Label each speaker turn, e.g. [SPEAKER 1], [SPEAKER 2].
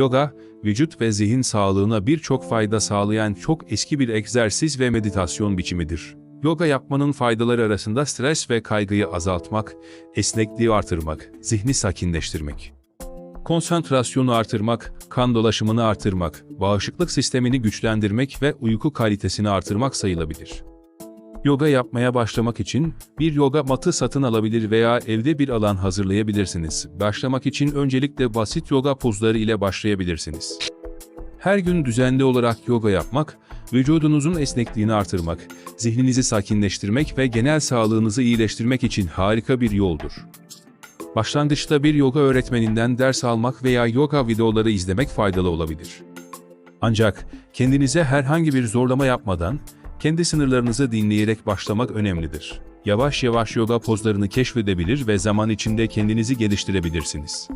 [SPEAKER 1] Yoga, vücut ve zihin sağlığına birçok fayda sağlayan çok eski bir egzersiz ve meditasyon biçimidir. Yoga yapmanın faydaları arasında stres ve kaygıyı azaltmak, esnekliği artırmak, zihni sakinleştirmek. Konsantrasyonu artırmak, kan dolaşımını artırmak, bağışıklık sistemini güçlendirmek ve uyku kalitesini artırmak sayılabilir. Yoga yapmaya başlamak için bir yoga matı satın alabilir veya evde bir alan hazırlayabilirsiniz. Başlamak için öncelikle basit yoga pozları ile başlayabilirsiniz. Her gün düzenli olarak yoga yapmak, vücudunuzun esnekliğini artırmak, zihninizi sakinleştirmek ve genel sağlığınızı iyileştirmek için harika bir yoldur. Başlangıçta bir yoga öğretmeninden ders almak veya yoga videoları izlemek faydalı olabilir. Ancak kendinize herhangi bir zorlama yapmadan, kendi sınırlarınızı dinleyerek başlamak önemlidir. Yavaş yavaş yoga pozlarını keşfedebilir ve zaman içinde kendinizi geliştirebilirsiniz.